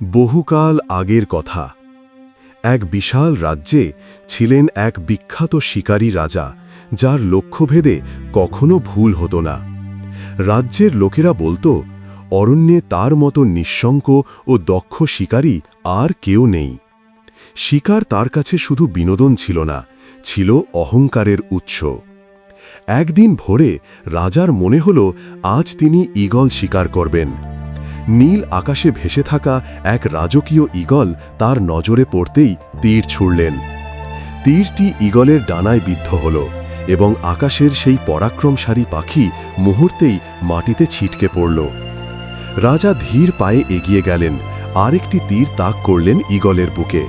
বহুকাল আগের কথা। এক বিশাল রাজ্যে ছিলেন এক বিখ্যাত শিকারী রাজা, যার লক্ষ্যভেদে কখনো ভুল হতো না। রাজ্যের লোকেরা বলতো, অরণ্যে তার মতো নিঃশঙ্ক ও দক্ষ শিকারী আর কেউ নেই। শিকার তার কাছে শুধু বিনোদন ছিল না, ছিল অহংকারের উৎস। একদিন ভোরে রাজার মনে হল, আজ তিনি ঈগল শিকার করবেন। নীল আকাশে ভেসে থাকা এক রাজকীয় ঈগল তার নজরে পড়তেই তীর ছুড়লেন। তীরটি ঈগলের ডানায় বিদ্ধ হল এবং আকাশের সেই পরাক্রমশালী পাখি মুহূর্তেই মাটিতে ছিটকে পড়ল। রাজা ধীর পায়ে এগিয়ে গেলেন, আরেকটি তীর তাক করলেন ঈগলের বুকে।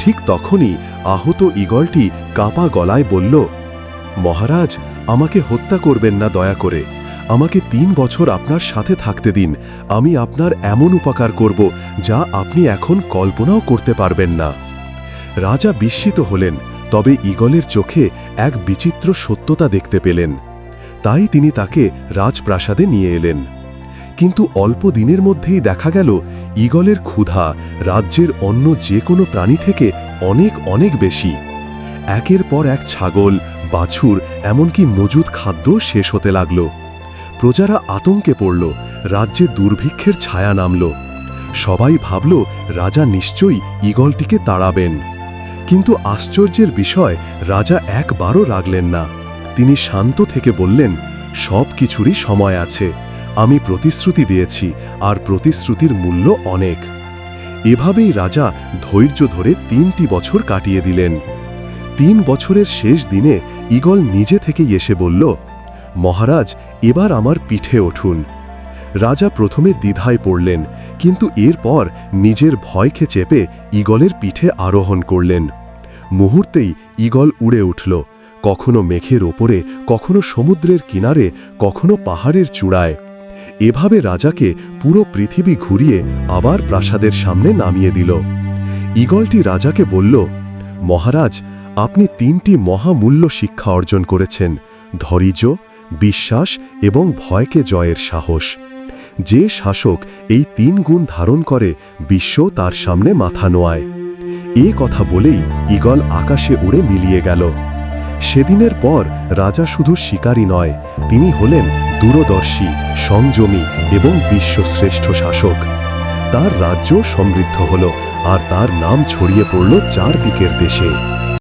ঠিক তখনই আহত ঈগলটি কাপা গলায় বলল, মহারাজ, আমাকে হত্যা করবেন না দয়া করে। আমাকে তিন বছর আপনার সাথে থাকতে দিন। আমি আপনার এমন উপকার করব যা আপনি এখন কল্পনাও করতে পারবেন না। রাজা বিস্মিত হলেন, তবে ঈগলের চোখে এক বিচিত্র সত্যতা দেখতে পেলেন। তাই তিনি তাকে রাজপ্রাসাদে নিয়ে এলেন। কিন্তু অল্প দিনের মধ্যেই দেখা গেল, ঈগলের ক্ষুধা রাজ্যের অন্য যে কোনো প্রাণী থেকে অনেক অনেক বেশি। একের পর এক ছাগল, বাছুর, এমনকি মজুদ খাদ্য শেষ হতে লাগল। প্রজারা আতঙ্কে পড়ল, রাজ্যে দুর্ভিক্ষের ছায়া নামল। সবাই ভাবল, রাজা নিশ্চয়ই ঈগলটিকে তাড়াবেন। কিন্তু আশ্চর্যের বিষয়, রাজা একবারও রাগলেন না। তিনি শান্ত থেকে বললেন, সব কিছুরই সময় আছে। আমি প্রতিশ্রুতি দিয়েছি, আর প্রতিশ্রুতির মূল্য অনেক। এভাবেই রাজা ধৈর্য ধরে তিনটি বছর কাটিয়ে দিলেন। তিন বছরের শেষ দিনে ঈগল নিজে থেকেই এসে বলল মহারাজ, এবার আমার পিঠে উঠুন রাজা প্রথমে দ্বিধায় পড়লেন, কিন্তু এরপর নিজের ভয়কে চেপে ঈগলের পিঠে আরোহণ করলেন। মুহূর্তেই ঈগল উড়ে উঠল, কখনো মেঘের ওপরে, কখনো সমুদ্রের কিনারে, কখনো পাহাড়ের চূড়ায়। এভাবে রাজাকে পুরো পৃথিবী ঘুরিয়ে আবার প্রাসাদের সামনে নামিয়ে দিল। ঈগলটি রাজাকে বলল, মহারাজ, আপনি তিনটি মহামূল্য শিক্ষা অর্জন করেছেন। ধৈর্য বিশ্বাস এবং ভয়কে জয়ের সাহস। যে শাসক এই তিন গুণ ধারণ করে, বিশ্ব তার সামনে মাথা নোয়ায়। এ কথা বলেই ঈগল আকাশে উড়ে মিলিয়ে গেল। সেদিনের পর রাজা শুধু শিকারী নয়, তিনি হলেন দূরদর্শী, সংযমী এবং বিশ্বশ্রেষ্ঠ শাসক। তার রাজ্য সমৃদ্ধ হল, আর তার নাম ছড়িয়ে পড়ল চারদিকের দেশে।